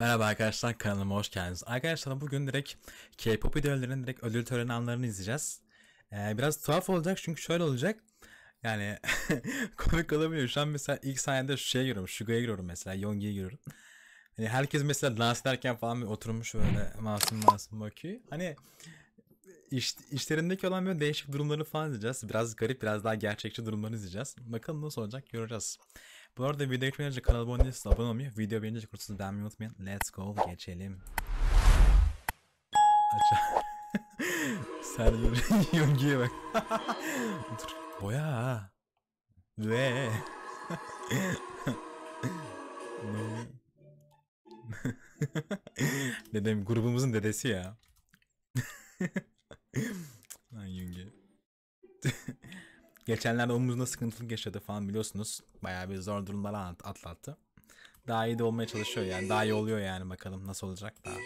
Merhaba arkadaşlar kanalıma hoş geldiniz. Arkadaşlar bugün direkt K-pop idollerinin direkt ödül töreni anlarını izleyeceğiz. Ee, biraz tuhaf olacak çünkü şöyle olacak. Yani komik olabiliyor. Şu an mesela ilk sahnede şu şeye giriyorum. Suga'ya giriyorum mesela. Yongi'ye giriyorum. Hani herkes mesela dans ederken falan bir oturmuş öyle masum masum bakıyor. Hani iş, işlerindeki olan böyle değişik durumları falan izleyeceğiz. Biraz garip biraz daha gerçekçi durumları izleyeceğiz. Bakalım nasıl olacak göreceğiz. Bu arada video geçmeden önce abone değilseniz abone olmayı, video beğenince kursunuz beğenmeyi unutmayın. Let's go geçelim. Aç. Serdar Yongi'ye bak. Dur. Boya. Ve. Dedem grubumuzun dedesi ya. Lan Yongi. Geçenlerde omuzunda sıkıntılık yaşadı falan biliyorsunuz. Bayağı bir zor durumlar at- atlattı. Daha iyi de olmaya çalışıyor yani. Daha iyi oluyor yani bakalım nasıl olacak daha.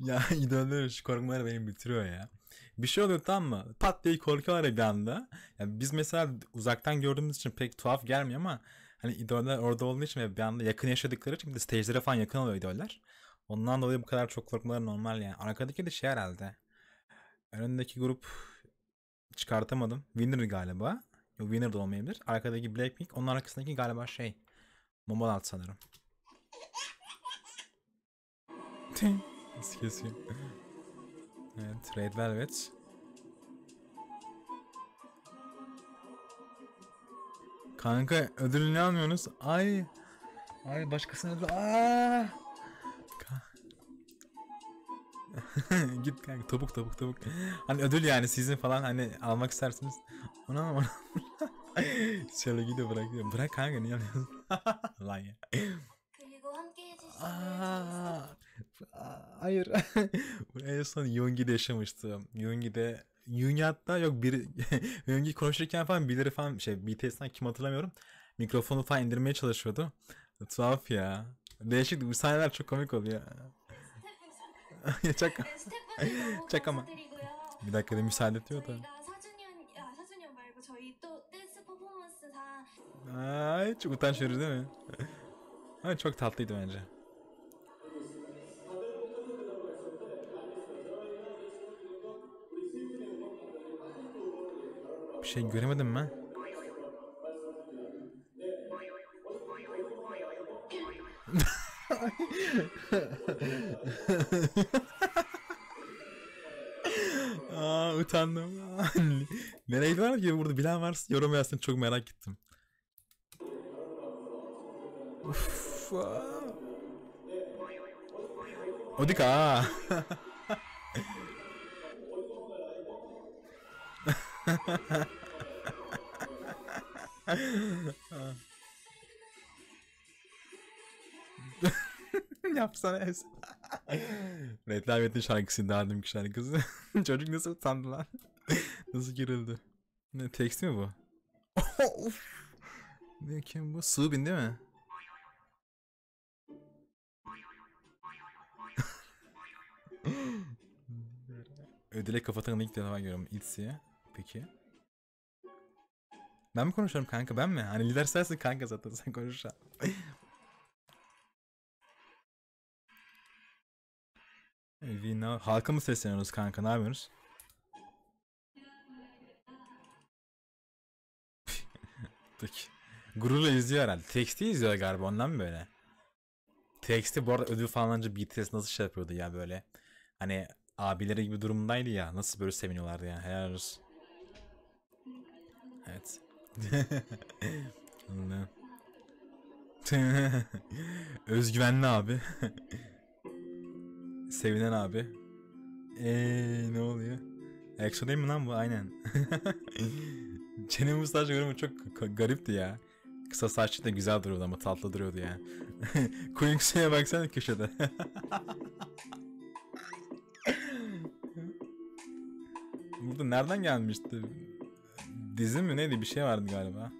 ya idolleri şu korkmaları beni bitiriyor ya. Bir şey oluyor tamam mı? Pat diye korkuyorlar bir anda. Yani biz mesela uzaktan gördüğümüz için pek tuhaf gelmiyor ama hani idoller orada olduğu için ve bir anda yakın yaşadıkları için bir de stage'lere falan yakın oluyor idoller. Ondan dolayı bu kadar çok korkmaları normal yani. Arkadaki de şey herhalde. Önündeki grup çıkartamadım. Winner galiba. Yok Winner da olmayabilir. Arkadaki Blackpink. Onun arkasındaki galiba şey. Momoland sanırım. Nasıl kesiyor? Evet, Red Velvet. Kanka ödülünü almıyorsunuz. Ay. Ay başkasına ödül. Aa! Git kanka topuk topuk topuk. Hani ödül yani sizin falan hani almak istersiniz. Ona ama Şöyle gidiyor bırak. Bırak kanka niye alıyorsun? Lan ya. Aa, hayır. Buraya en son Yungi'de yaşamıştım. Yungi'de Yunyat'ta yok bir önce konuşurken falan birileri falan şey BTS'den kim hatırlamıyorum. Mikrofonu falan indirmeye çalışıyordu. Tuhaf ya. Değişik bu sahneler çok komik oluyor. Çak. Çak ama. Bir dakika da müsaade ediyor da. Ay çok utanç verici değil mi? Ama çok tatlıydı bence. Şey göremedim ben. Aa utandım. Nereye gidiyorlar ki burada bilen varsa yorum yazsın çok merak ettim. Uf. aa. Yapsana es. Reklam şarkısı Dardım şarkısı. Çocuk nasıl utandı lan? nasıl girildi? Ne tekst mi bu? Ne kim bu? Subin değil mi? Ödüle kafa tanıdığı ilk defa görüyorum İTSİ'ye. Peki. Ben mi konuşuyorum kanka ben mi? Hani lider sensin kanka zaten sen konuş. Vina halka mı sesleniyoruz kanka ne yapıyoruz? Peki. Gururla izliyor herhalde. Teksti izliyor galiba ondan böyle? Teksti bu arada ödül falan alınca BTS nasıl şey yapıyordu ya böyle. Hani abileri gibi durumdaydı ya. Nasıl böyle seviniyorlardı ya. Helal olsun. Evet. Özgüvenli abi. Sevinen abi. Eee ne oluyor? EXO değil mi lan bu? Aynen. Çene mustaş yorumu çok garipti ya. Kısa saçlı da güzel duruyordu ama tatlı duruyordu ya. Queensu'ya baksana köşede. Burada nereden gelmişti? Dizi mi neydi bir şey vardı galiba.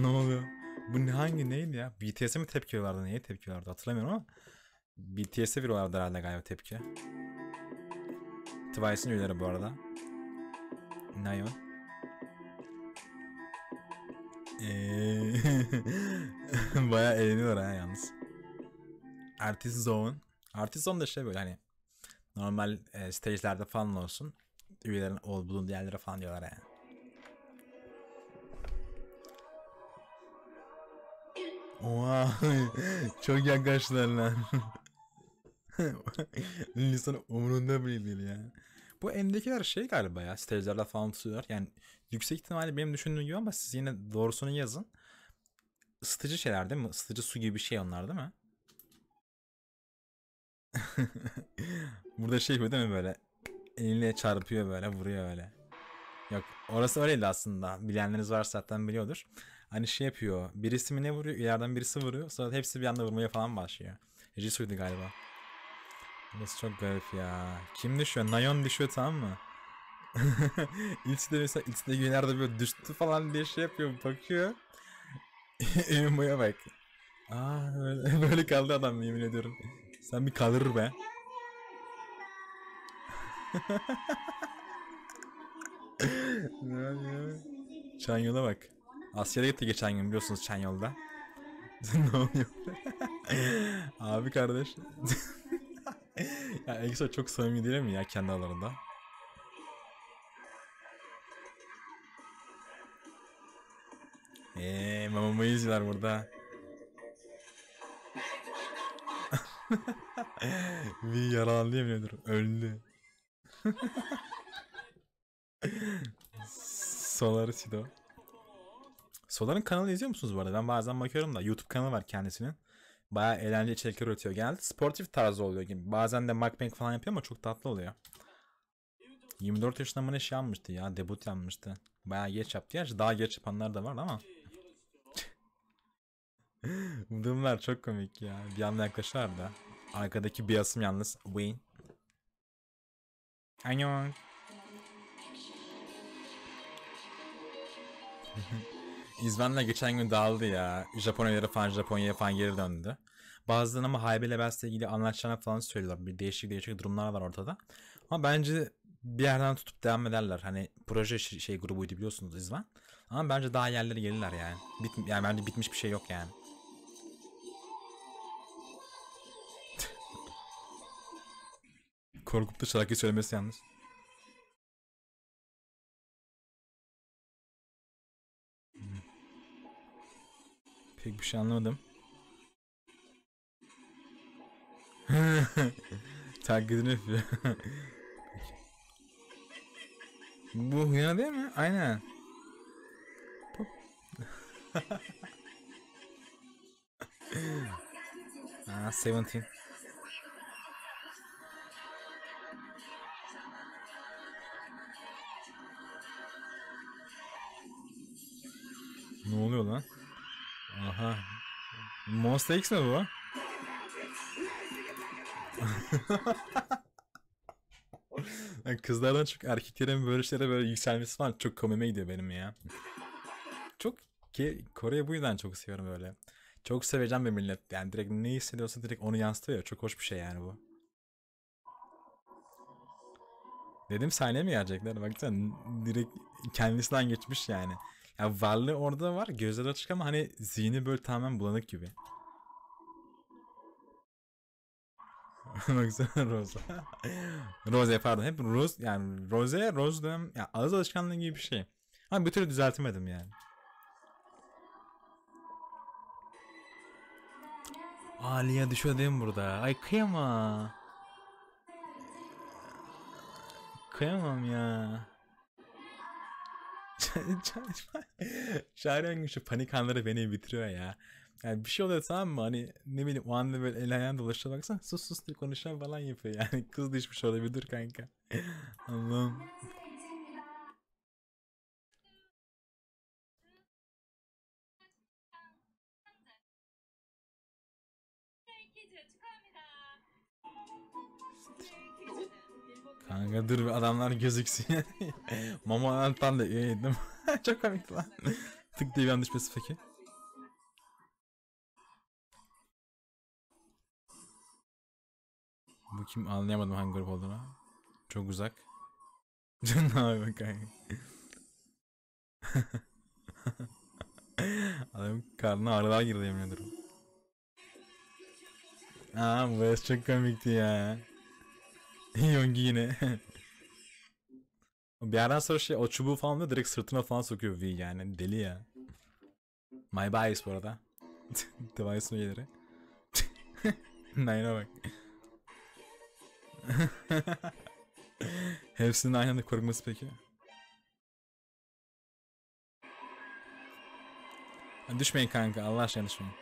Ne oluyor? Bu ne hangi neydi ya? BTS'e mi tepki veriyorlardı? Neye tepki veriyorlardı hatırlamıyorum ama BTS'e veriyorlardı herhalde galiba tepki. Twice'ın üyeleri bu arada. Nayon. Eee Bayağı eğleniyorlar ha yalnız. Artist Zone. Artist Zone da şey böyle hani normal e, stage'lerde falan olsun. Üyelerin ol bulunduğu yerlere falan diyorlar yani. Oha çok yaklaştılar lan. İnsan umurunda bile değil ya. Bu elindekiler şey galiba ya stage'lerde falan tutuyorlar. Yani yüksek ihtimalle benim düşündüğüm gibi ama siz yine doğrusunu yazın. Isıtıcı şeyler değil mi? Isıtıcı su gibi bir şey onlar değil mi? Burada şey yapıyor değil mi böyle? Eline çarpıyor böyle vuruyor öyle. Yok orası öyleydi aslında. Bilenleriniz varsa zaten biliyordur. Hani şey yapıyor. Birisi mi ne vuruyor? İleriden birisi vuruyor. Sonra hepsi bir anda vurmaya falan başlıyor. Jisoo'ydu galiba. Burası çok garip ya. Kim düşüyor? Nayon düşüyor tamam mı? İlk de mesela ilk de günlerde böyle düştü falan diye şey yapıyor bakıyor. Emin boya bak. Aa böyle, böyle kaldı adam yemin ediyorum. Sen bir kalır be. Çanyol'a bak. Asya'da gitti geçen gün biliyorsunuz Çanyol'da. ne oluyor? Abi kardeş. ya EXO çok samimi değil mi ya kendi aralarında? Eee mamamı izler burada. bir yaralandı yemin ediyorum. Öldü. Solar Sido. Solar'ın kanalı izliyor musunuz bu arada? Ben bazen bakıyorum da YouTube kanalı var kendisinin. Bayağı eğlenceli içerikler üretiyor. Genelde sportif tarzı oluyor gibi. Bazen de mukbang falan yapıyor ama çok tatlı oluyor. 24 yaşında mı ne şey yapmıştı ya. Debut yapmıştı. Bayağı geç yaptı. Gerçi daha geç yapanlar da var ama. Bu durumlar çok komik ya. Bir anda yaklaşıyorlar da. Arkadaki bir asım yalnız Wayne. Annyeong. İzven'le geçen gün dağıldı ya. Japonya'ları falan Japonya'ya falan geri döndü. Bazıları ama Hybe Labels'le ilgili anlaşacağını falan söylüyorlar. Bir değişik değişik durumlar var ortada. Ama bence bir yerden tutup devam ederler. Hani proje şey, grubuydu biliyorsunuz İzven. Ama bence daha yerlere gelirler yani. Bit yani bence bitmiş bir şey yok yani. Korkup şarkıyı söylemesi yalnız. Pek bir şey anlamadım. Taklidini yapıyor. Bu Huyana değil mi? Aynen. Pop. Aa, Seventeen. Ne oluyor lan? Aha. Monster X mi bu? Yani Kızlardan çok erkeklerin böyle şeylere böyle yükselmesi falan çok komime gidiyor benim ya. Çok ki Kore'yi bu yüzden çok seviyorum böyle. Çok seveceğim bir millet. Yani direkt ne hissediyorsa direkt onu yansıtıyor. Çok hoş bir şey yani bu. Dedim sahneye mi gelecekler? Baksana direkt kendisinden geçmiş yani. Ya varlığı orada var. Gözleri açık ama hani zihni böyle tamamen bulanık gibi. Baksana Rosa. Rose pardon. Hep Rose yani Rose, Rose diyorum. Ya ağız alışkanlığı gibi bir şey. Ama bir türlü düzeltemedim yani. Lia düşüyor değil mi burada? Ay kıyama. Kıyamam ya. Şahren şu panik anları beni bitiriyor ya. Yani bir şey oluyor tamam mı? Hani ne bileyim o anda böyle el ayağın dolaşıyor baksana sus sus diye konuşan falan yapıyor. Yani kız düşmüş olabilir kanka. Allah'ım. Kanka dur adamlar gözüksün. Mama Antan da iyiydim. Çok komikti lan. Tık diye bir an düşmesi peki. Bu kim anlayamadım hangi grup olduğunu. Çok uzak. Canına bak kanka. Adam karnına ağrılar girdi yemin ederim. Aa bu çok komikti ya. Yongi yine. bir yerden sonra şey o çubuğu falan da direkt sırtına falan sokuyor V yani deli ya. My bias bu arada. Device'ın üyeleri. Nine'a bak. Hepsinin aynı anda korkması peki. Düşmeyin kanka Allah aşkına düşmeyin.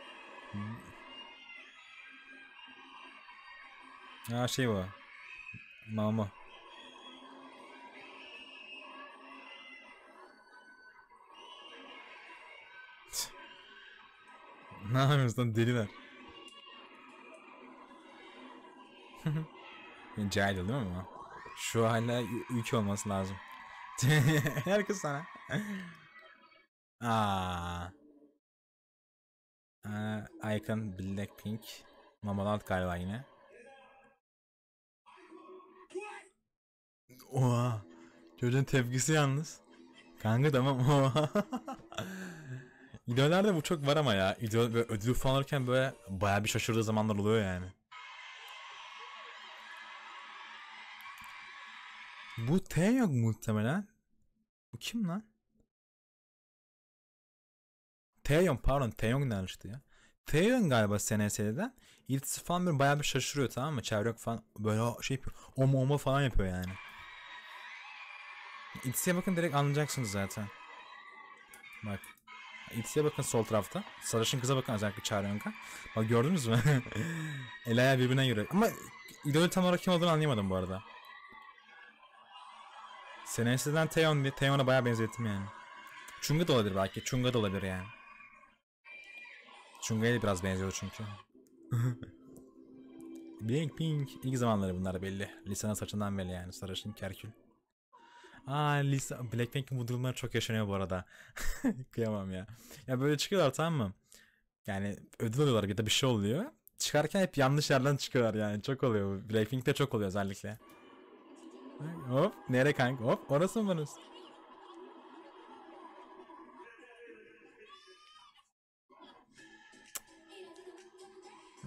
Ha şey bu. Mama. ne yapıyorsun lan deliler. Cahil değil mi bu? Şu hala ülke olması lazım. Herkes sana. Aa. Aa, Icon Blackpink. Mamaland galiba yine. Oha. Çocuğun tepkisi yalnız. Kanka tamam. Oha. İdollerde bu çok var ama ya. İdol böyle ödül falan alırken böyle bayağı bir şaşırdığı zamanlar oluyor yani. Bu Taeyong muhtemelen. Bu kim lan? Taeyong pardon Taeyong denmişti ya. Taeyong galiba SNS'den iltisi falan böyle bayağı bir şaşırıyor tamam mı? Çavrok falan böyle şey yapıyor. Oma oma falan yapıyor yani. İltisiye bakın direkt anlayacaksınız zaten. Bak. İltisiye bakın sol tarafta. Sarışın kıza bakın özellikle Çaryonka. Bak gördünüz mü? El ayağı birbirine göre. Ama idolü tam olarak kim olduğunu anlayamadım bu arada. SNS'den Taeyeon diye Taeyeon'a bayağı benzettim yani. Chunga da olabilir belki. Chunga da olabilir yani. Chunga'ya da biraz benziyor çünkü. Blackpink. ilk zamanları bunlar belli. Lisa'nın saçından belli yani. Sarışın kerkül. Aa Lisa. Blackpink'in bu durumlar çok yaşanıyor bu arada. Kıyamam ya. Ya böyle çıkıyorlar tamam mı? Yani ödül alıyorlar ya da bir şey oluyor. Çıkarken hep yanlış yerden çıkıyorlar yani. Çok oluyor. Blackpink'te çok oluyor özellikle. Hop. Nereye kanka? Hop. Orası mı burası?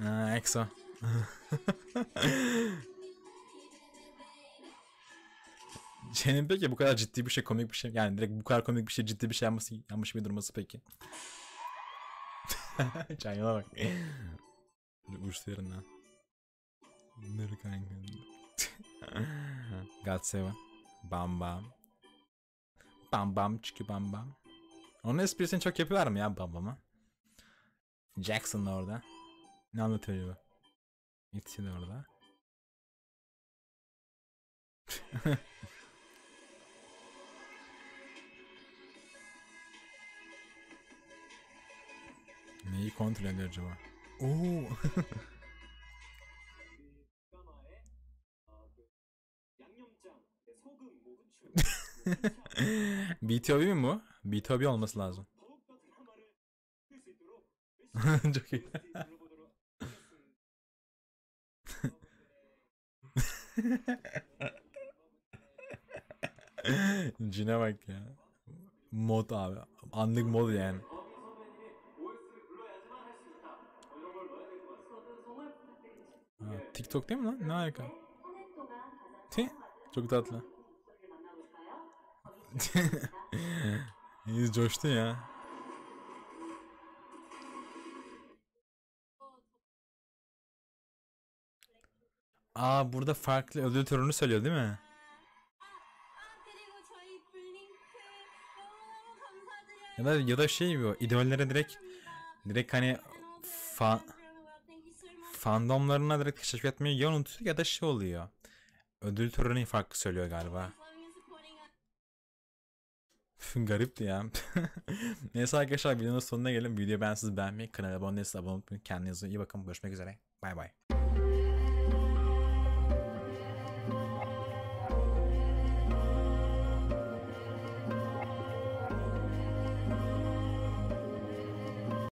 Ha, EXO. Senin peki bu kadar ciddi bir şey komik bir şey yani direkt bu kadar komik bir şey ciddi bir şey yapması yanlış bir durması peki. Can yola bak. Uçtu yerinden. Dur kanka. God Seven. Bam bam. Bam bam çıkı bam bam. Onun esprisini çok yapıyorlar mı ya bam bam'a? Jackson da orada. Ne anlatıyor bu? İtsi de orada. Neyi kontrol ediyor acaba? Oo. BTOB mi bu? BTOB olması lazım. Çok iyi. Cine bak ya. Mod abi. Anlık mod yani. Ha, TikTok değil mi lan? Ne alaka? Ti? Çok tatlı. İyi coştu ya. Aa burada farklı ödül törünü söylüyor değil mi? Ya da ya da şey bu idollere direkt direkt hani fa fandomlarına direkt teşekkür etmeyi ya unutuyor ya da şey oluyor. Ödül töreni farklı söylüyor galiba. Garipti ya. Neyse arkadaşlar videonun sonuna gelin. Videoyu ben siz beğenmeyi, kanala abone değilseniz abone olmayı, kendinize iyi bakın. Görüşmek üzere. Bay bay.